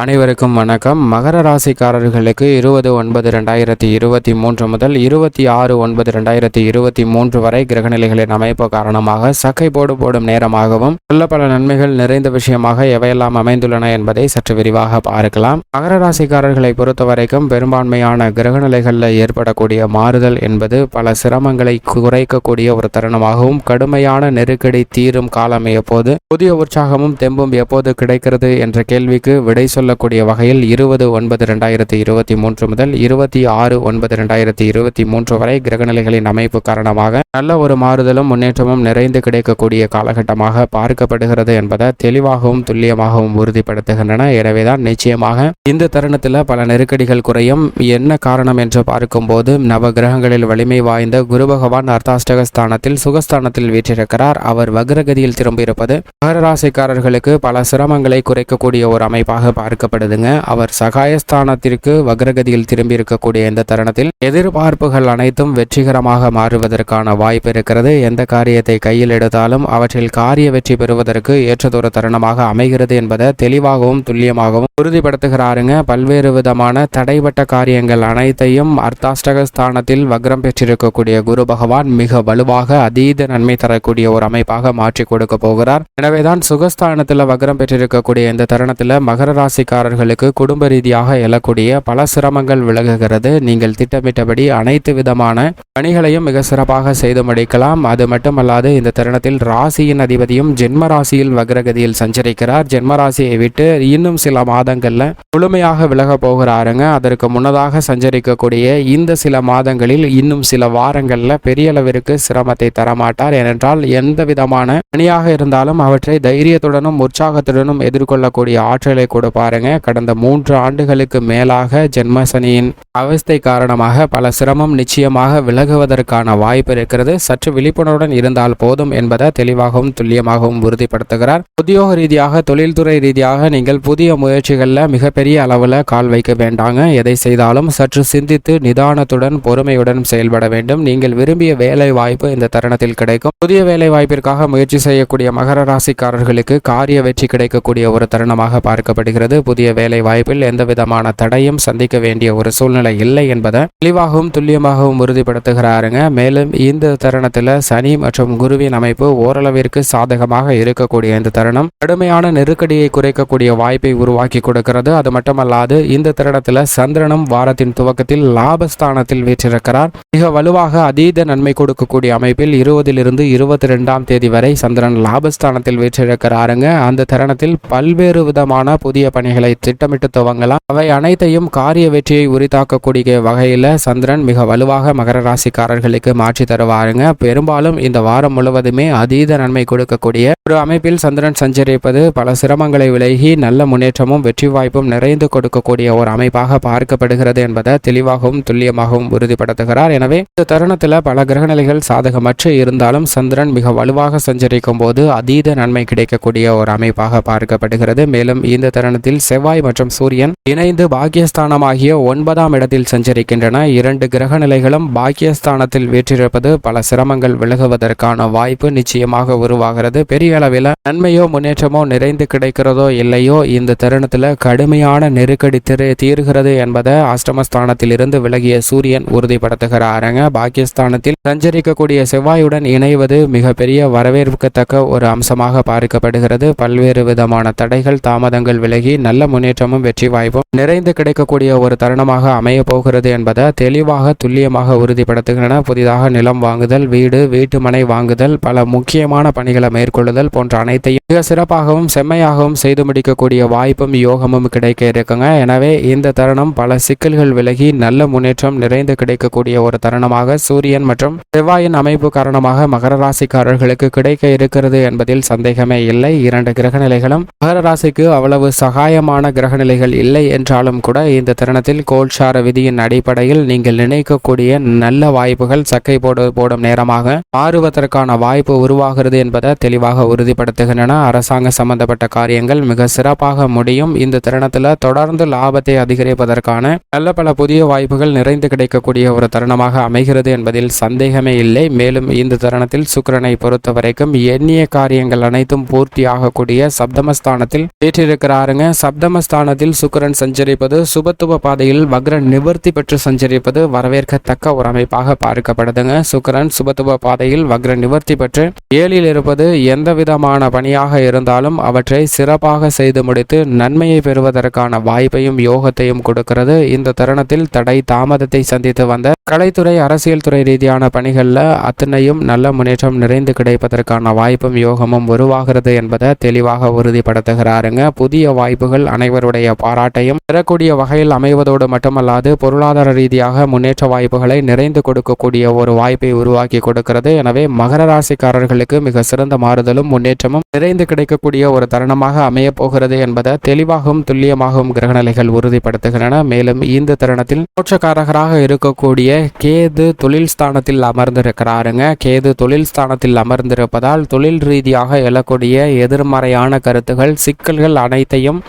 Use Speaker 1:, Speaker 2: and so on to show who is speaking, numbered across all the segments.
Speaker 1: அனைவருக்கும் வணக்கம். மகர ராசிக்காரர்களுக்கு இருபது ஒன்பது ரெண்டாயிரத்தி இருபத்தி மூன்று முதல் இருபத்தி ஆறு ஒன்பது ரெண்டாயிரத்தி இருபத்தி மூன்று வரை கிரகநிலைகளின் அமைப்பு காரணமாக சக்கை போடு போடும் நேரமாகவும் நல்ல பல நன்மைகள் நிறைந்த விஷயமாக எவையெல்லாம் அமைந்துள்ளன என்பதை சற்று விரிவாக பார்க்கலாம். மகர ராசிக்காரர்களை பொறுத்தவரைக்கும் பெரும்பான்மையான கிரகநிலைகளில் ஏற்படக்கூடிய மாறுதல் என்பது பல சிரமங்களை குறைக்கக்கூடிய ஒரு தருணமாகவும் கடுமையான நெருக்கடி தீரும் காலம் எப்போது புதிய உற்சாகமும் தெம்பும் எப்போது கிடைக்கிறது என்ற கேள்விக்கு விடை சொல்லக்கூடிய வகையில் இருபது ஒன்பது ரெண்டாயிரத்தி இருபத்தி மூன்று முதல் இருபத்தி ஆறு ஒன்பது ரெண்டாயிரத்தி இருபத்தி மூன்று வரை கிரகநிலைகளின் அமைப்பு காரணமாக நல்ல ஒரு மாறுதலும் முன்னேற்றமும் நிறைந்து கிடைக்கக்கூடிய காலகட்டமாக பார்க்கப்படுகிறது என்பதை தெளிவாகவும் துல்லியமாகவும் உறுதிப்படுத்துகின்றன. எனவேதான் நிச்சயமாக இந்த தருணத்தில் பல நெருக்கடிகள் குறையும். என்ன காரணம் என்று பார்க்கும்போது நவ கிரகங்களில் வலிமை வாய்ந்த குரு பகவான் அர்த்தாஷ்டகஸ்தானத்தில் சுகஸ்தானத்தில் வீற்றிருக்கிறார். அவர் வக்ரகதியில் திரும்பியிருப்பது மகர ராசிக்காரர்களுக்கு பல சிரமங்களை குறைக்கக்கூடிய ஒரு அமைப்பாக பார்க்க எதிர்பார்க்கப்படுதுங்க அவர் சகாயஸ்தானத்திற்கு வக்ரகதியில் திரும்பியிருக்கக்கூடிய இந்த தருணத்தில் எதிர்பார்ப்புகள் அனைத்தும் வெற்றிகரமாக மாறுவதற்கான வாய்ப்பு இருக்கிறது. எந்த காரியத்தை கையில் எடுத்தாலும் அவற்றில் காரிய வெற்றி பெறுவதற்கு ஏற்றதொரு தருணமாக அமைகிறது என்பதை தெளிவாகவும் துல்லியமாகவும் உறுதிப்படுத்துகிறாருங்க. பல்வேறு விதமான தடைபட்ட காரியங்கள் அனைத்தையும் அர்த்தாஷ்டக ஸ்தானத்தில் வக்ரம் பெற்றிருக்கக்கூடிய குரு பகவான் மிக வலுவாக அதீத நன்மை தரக்கூடிய ஒரு அமைப்பாக மாற்றி கொடுக்க போகிறார். எனவேதான் சுகஸ்தானத்தில் வக்ரம் பெற்றிருக்கக்கூடிய இந்த தருணத்தில் மகர ராசிக்காரர்களுக்கு குடும்ப ரீதியாக எழக்கூடிய பல சிரமங்கள் விலகுகிறது. நீங்கள் திட்டமிட்டபடி அனைத்து விதமான பணிகளையும் மிக சிறப்பாக செய்து முடிக்கலாம். அது மட்டுமல்லாது இந்த தருணத்தில் ராசியின் அதிபதியும் ஜென்ம ராசியில் வக்ரகதியில் சஞ்சரிக்கிறார். ஜென்ம ராசியை விட்டு இன்னும் சில மாதங்களில் முழுமையாக விலக போகிறாருங்க. அதற்கு முன்னதாக சஞ்சரிக்கக்கூடிய இந்த சில மாதங்களில் இன்னும் சில வாரங்களில் பெரிய அளவிற்கு சிரமத்தை தரமாட்டார். ஏனென்றால் எந்த விதமான பணியாக இருந்தாலும் அவற்றை தைரியத்துடனும் உற்சாகத்துடனும் எதிர்கொள்ளக்கூடிய ஆற்றலை கொடுப்பாருங்க. கடந்த மூன்று ஆண்டுகளுக்கு மேலாக ஜென்மசனியின் அவஸ்தை காரணமாக பல சிரமம் நிச்சயமாக விலகுவதற்கான வாய்ப்பு இருக்கிறது. சற்று விழிப்புணர்வுடன் இருந்தால் போதும் என்பதை தெளிவாகவும் துல்லியமாகவும் உறுதிப்படுத்துகிறார். உத்தியோக ரீதியாக தொழில்துறை ரீதியாக நீங்கள் புதிய முயற்சி முயற்சிகளில் மிகப்பெரிய அளவில் கால் வைக்க வேண்டாங்க. எதை செய்தாலும் சற்று சிந்தித்து நிதானத்துடன் பொறுமையுடன் செயல்பட வேண்டும். நீங்கள் விரும்பிய வேலை வாய்ப்பு இந்த தருணத்தில் கிடைக்கும். புதிய வேலை வாய்ப்பிற்காக முயற்சி செய்யக்கூடிய மகர ராசிக்காரர்களுக்கு காரிய வெற்றி கிடைக்கக்கூடிய ஒரு தருணமாக பார்க்கப்படுகிறது. புதிய வேலை வாய்ப்பில் எந்த விதமான தடையும் சந்திக்க வேண்டிய ஒரு சூழ்நிலை இல்லை என்பதை தெளிவாகவும் துல்லியமாகவும் உறுதிப்படுத்துகிறாருங்க. மேலும் இந்த தருணத்தில் சனி மற்றும் குருவின் அமைப்பு ஓரளவிற்கு சாதகமாக இருக்கக்கூடிய இந்த தருணம். கடுமையான நெருக்கடியை குறைக்கக்கூடிய வாய்ப்பை உருவாக்கி கொடுக்கிறது. அது மட்டுமல்லாது இந்த தருணத்தில் சந்திரனும் வாரத்தின் துவக்கத்தில் லாபஸ்தானத்தில் வீற்றிருக்கிறார். மிக வலுவாக அதீத நன்மை கொடுக்கக்கூடிய அமைப்பில் இருபதிலிருந்து இருபத்தி ரெண்டாம் தேதி வரை சந்திரன் லாபஸ்தானத்தில் வீற்றிருக்கிறாருங்க. அந்த தருணத்தில் பல்வேறு விதமான புதிய பணிகளை திட்டமிட்டு துவங்கலாம். அவை அனைத்தையும் காரிய வெற்றியை உரித்தாக்கக்கூடிய வகையில் சந்திரன் மிக வலுவாக மகர ராசிக்காரர்களுக்கு மாற்றி தருவாருங்க. பெரும்பாலும் இந்த வாரம் முழுவதுமே அதீத நன்மை கொடுக்கக்கூடிய ஒரு அமைப்பில் சந்திரன் சஞ்சரிப்பது பல சிரமங்களை விலகி நல்ல முன்னேற்றமும் வெற்றி வாய்ப்பும் நிறைந்து கொடுக்கக்கூடிய ஒரு அமைப்பாக பார்க்கப்படுகிறது என்பதை தெளிவாகவும் துல்லியமாகவும் உறுதிப்படுத்துகிறார். எனவே இந்த தருணத்தில் பல கிரகநிலைகள் சாதகமற்று இருந்தாலும் சந்திரன் மிக வலுவாக சஞ்சரிக்கும் போது அதீத நன்மை கிடைக்கக்கூடிய ஒரு அமைப்பாக பார்க்கப்படுகிறது. மேலும் இந்த தருணத்தில் செவ்வாய் மற்றும் சூரியன் இணைந்து பாக்கியஸ்தானமாகிய ஒன்பதாம் இடத்தில் சஞ்சரிக்கின்றன. இரண்டு கிரக நிலைகளும் பாக்கியஸ்தானத்தில் வீற்றிருப்பது பல சிரமங்கள் விலகுவதற்கான வாய்ப்பு நிச்சயமாக உருவாகிறது. பெரிய அளவில் நன்மையோ முன்னேற்றமோ நிறைந்து கிடைக்கிறதோ இல்லையோ இந்த தருணத்தில் கடுமையான நெருக்கடி திரு தீர்கிறது என்பதை அஷ்டமஸ்தானத்தில் இருந்து விலகிய சூரியன் உறுதிப்படுத்துகிறாருங்க. பாக்கியஸ்தானத்தில் சஞ்சரிக்கக்கூடிய செவ்வாயுடன் இணைவது மிகப்பெரிய வரவேற்கத்தக்க ஒரு அம்சமாக பார்க்கப்படுகிறது. பல்வேறு விதமான தடைகள் தாமதங்கள் விலகி நல்ல முன்னேற்றமும் வெற்றி வாய்ப்பும் நிறைந்து கிடைக்கக்கூடிய ஒரு தருணமாக அமைய போகிறது என்பதை தெளிவாக துல்லியமாக உறுதிப்படுத்துகின்றன. புதிதாக நிலம் வாங்குதல் வீடு வீட்டுமனை வாங்குதல் பல முக்கியமான பணிகளை மேற்கொள்ளுதல் போன்ற அனைத்தையும் மிக சிறப்பாகவும் செம்மையாகவும் செய்து முடிக்கக்கூடிய வாய்ப்பும் யோகமும் கிடைக்க இருக்குங்க எனவே இந்த தருணம் பல சிக்கல்கள் விலகி நல்ல முன்னேற்றம் நிறைந்து கிடைக்கக்கூடிய ஒரு தருணமாக சூரியன் மற்றும் செவ்வாயின் அமைப்பு காரணமாக மகர ராசிக்காரர்களுக்கு கிடைக்க இருக்கிறது என்பதில் சந்தேகமே இல்லை. இரண்டு கிரகநிலைகளும் மகர ராசிக்கு அவ்வளவு சகாயமான கிரகநிலைகள் இல்லை என்றாலும் கூட இந்த தருணத்தில் கோல்சார விதியின் அடிப்படையில் நீங்கள் நினைக்கக்கூடிய நல்ல வாய்ப்புகள் சக்கை போடு போடும் நேரமாக மாறுவதற்கான வாய்ப்பு உருவாகிறது என்பதை தெளிவாக உறுதிப்படுத்துகின்றன. அரசாங்க சம்பந்தப்பட்ட காரியங்கள் மிக சிறப்பாக முடியும். இந்த தருணத்தில் தொடர்ந்து லாபத்தை அதிகரிப்பதற்கான நல்ல பல புதிய வாய்ப்புகள் நிறைந்து கிடைக்கக்கூடிய ஒரு தருணமாக அமைகிறது என்பதில் சந்தேகமே இல்லை. மேலும் இந்த தருணத்தில் சுக்கிரனை பொறுத்த வரைக்கும் எண்ணிய காரியங்கள் அனைத்தும் பூர்த்தியாகக்கூடிய சப்தமஸ்தானத்தில் ஏற்றிருக்கிறாருங்க. சப்தமஸ்தானத்தில் சுக்கரன் சஞ்சரிப்பது சுபத்துவ பாதையில் வக்ர நிவர்த்தி பெற்று சஞ்சரிப்பது வரவேற்கத்தக்க ஒரு அமைப்பாக பார்க்கப்படுதுங்க. சுக்கரன் சுபத்துவ பாதையில் வக்ர நிவர்த்தி பெற்று ஏழில் இருப்பது எந்த விதமான பணியாக இருந்தாலும் அவற்றை சிறப்பாக செய்து முடித்து நன்மையை பெறுவதற்கான வாய்ப்பையும் யோகத்தையும் கொடுக்கிறது. இந்த தருணத்தில் தடை தாமதத்தை சந்தித்து வந்த கலைத்துறை அரசியல் துறை ரீதியான பணிகளில் அத்தனையும் நல்ல முன்னேற்றம் நிறைந்து கிடைப்பதற்கான வாய்ப்பும் யோகமும் உருவாகிறது என்பதை தெளிவாக உறுதிப்படுத்துகிறாருங்க. புதிய வாய்ப்புகள் அனைவருடைய பாராட்டையும் பெறக்கூடிய வகையில் அமைவதோடு மட்டுமல்லாது பொருளாதார ரீதியாக முன்னேற்ற வாய்ப்புகளை நிறைந்து கொடுக்கக்கூடிய ஒரு வாய்ப்பை உருவாக்கி கொடுக்கிறது. எனவே மகர ராசிக்காரர்களுக்கு மிக சிறந்த மாறுதலும் முன்னேற்றமும் நிறைந்து கிடைக்கக்கூடிய ஒரு தருணமாக அமையப் போகிறது என்பதை தெளிவாகவும் துல்லியமாகவும் கிரகநிலைகள் உறுதிப்படுத்துகின்றன. மேலும் இந்த தருணத்தில் மோட்சக்காரகராக இருக்கக்கூடிய கேது தொழில் ஸ்தானத்தில் அமர்ந்திருக்கிறாருங்க. கேது தொழில் ஸ்தானத்தில் அமர்ந்திருப்பதால் தொழில் ரீதியாக எழக்கூடிய எதிர்மறையான கருத்துகள் சிக்கல்கள் அனைத்தையும்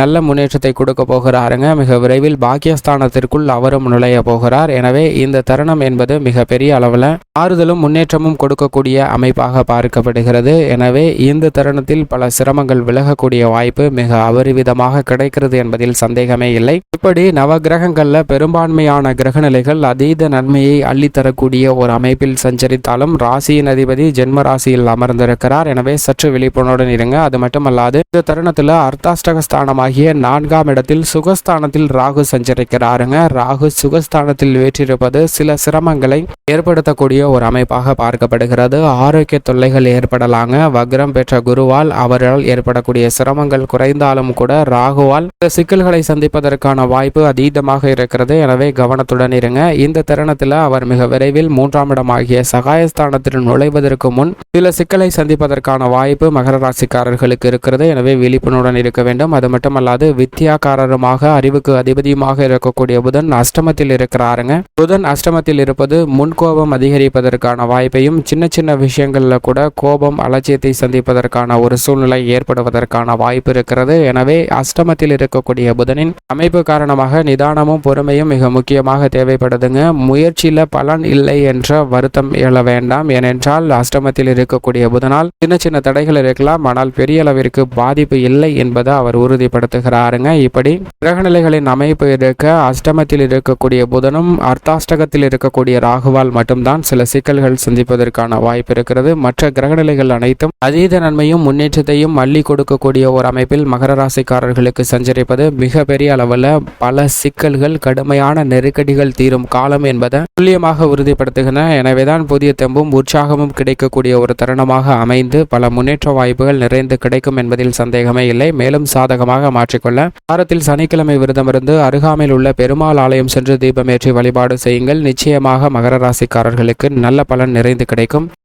Speaker 1: நல்ல முன்னேற்றத்தை கொடுக்க போகிறாருங்க. மிக விரைவில் பாக்கியஸ்தானத்திற்குள் அவரும் நுழைய போகிறார். எனவே இந்த தருணம் என்பது மிக பெரிய அளவில் ஆறுதலும் முன்னேற்றமும் கொடுக்கக்கூடிய அமைப்பாக பார்க்கப்படுகிறது. எனவே இந்த தருணத்தில் பல சிரமங்கள் விலகக்கூடிய வாய்ப்பு மிக அபரிவிதமாக கிடைக்கிறது என்பதில் சந்தேகமே இல்லை. இப்படி நவகிரகங்கள்ல பெரும்பான்மையான கிரகநிலைகள் அதீத நன்மையை அள்ளித்தரக்கூடிய ஒரு அமைப்பில் சஞ்சரித்தாலும் ராசியின் அதிபதி ஜென்ம ராசியில் அமர்ந்திருக்கிறார். எனவே சற்று விழிப்புணர்வுடன் இருங்க. அது மட்டுமல்லாது இந்த தருணத்தில் அர்த்தாஷ்டக ஸ்தானமாகிய நான்காம் இடத்தில் சுகஸ்தானத்தில் ராகு சஞ்சரிக்கிறாருங்க. ராகு சுகஸ்தானத்தில் வேற்றிருப்பது சில சிரமங்களை ஏற்படுத்தக்கூடிய ஒரு அமைப்பாக பார்க்கப்படுகிறது. ஆரோக்கிய தொல்லைகள் ஏற்படலாங்க. வக்ரம் பெற்ற குருவால் அவரால் ஏற்படக்கூடிய சிரமங்கள் குறைந்தாலும் கூட ராகுவால் சிக்கல்களை சந்திப்பதற்கான வாய்ப்பு அதீதமாக இருக்கிறது. எனவே கவனத்துடன் இருங்க. இந்த தருணத்தில் அவர் மிக விரைவில் மூன்றாம் இடமாகிய சகாயஸ்தானத்தில் நுழைவதற்கு முன் சில சிக்கலை சந்திப்பதற்கான வாய்ப்பு மகர ராசிக்காரர்களுக்கு இருக்கிறது. எனவே விழிப்புணர்வுடன் இருக்க வேண்டும். அது மட்டுமல்லாது வித்தியாக்காரருமாக அறிவுக்கு அதிபதியுமாக இருக்கக்கூடிய புதன் அஷ்டமத்தில் இருக்கிறாருங்க. புதன் அஷ்டமத்தில் இருப்பது முன்கோபம் அதிகரிப்பதற்கான வாய்ப்பையும் சின்ன சின்ன விஷயங்கள்ல கூட கோபம் அலட்சியத்தை சந்திப்பதற்கான ஒரு சூழ்நிலை ஏற்படுவதற்கான வாய்ப்பு இருக்கிறது. எனவே அஷ்டமத்தில் இருக்கக்கூடிய புதனின் அமைப்பு காரணமாக நிதானமும் பொறுமையும் மிக முக்கியமாக தேவைப்படுதுங்க. முயற்சியில பலன் இல்லை என்ற வருத்தம் எழ வேண்டாம். ஏனென்றால் அஷ்டமத்தில் இருக்கக்கூடிய புதனால் சின்ன சின்ன தடைகள் இருக்கலாம். ஆனால் பெரிய அளவிற்கு பாதிப்பு இல்லை என்பதை அவர் உறுதிப்படுத்துகிறாருங்க. இப்படி கிரகநிலைகளின் அமைப்பு இருக்க அஷ்டமத்தில் இருக்கக்கூடிய புதனும் அர்த்தாஷ்டகத்தில் இருக்கக்கூடிய ராகுவால் மட்டும்தான் சில சிக்கல்கள் சந்திப்பதற்கான வாய்ப்பு இருக்கிறது. மற்ற கிரகநிலைகள் அனைத்தும் அதீத நன்மையும் முன்னேற்றத்தையும் அள்ளி கொடுக்கக்கூடிய ஒரு அமைப்பில் மகர ராசிக்காரர்களுக்கு சஞ்சரிப்பது மிக பெரிய அளவில் பல சிக்கல்கள் கடுமையான நெருக்கடிகள் தீரும் காலம் என்பதை துல்லியமாக உறுதிப்படுத்துகின்றன. எனவேதான் புதிய தெம்பும் உற்சாகமும் கிடைக்கக்கூடிய ஒரு தருணமாக அமைந்து பல முன்னேற்ற வாய்ப்புகள் நிறைந்து கிடைக்கும் என்பதில் சந்தேகமே இல்லை. மேலும் சாதகமாக மாற்றிக்கொள்ள வாரத்தில் சனிக்கிழமை விரதமிருந்து அருகாமையில் உள்ள பெருமாள் ஆலயம் சென்று தீபமேற்றி வழிபாடு செய்யுங்கள். நிச்சயமாக மகர ராசிக்காரர்களுக்கு நல்ல பலன் நிறைந்து கிடைக்கும்.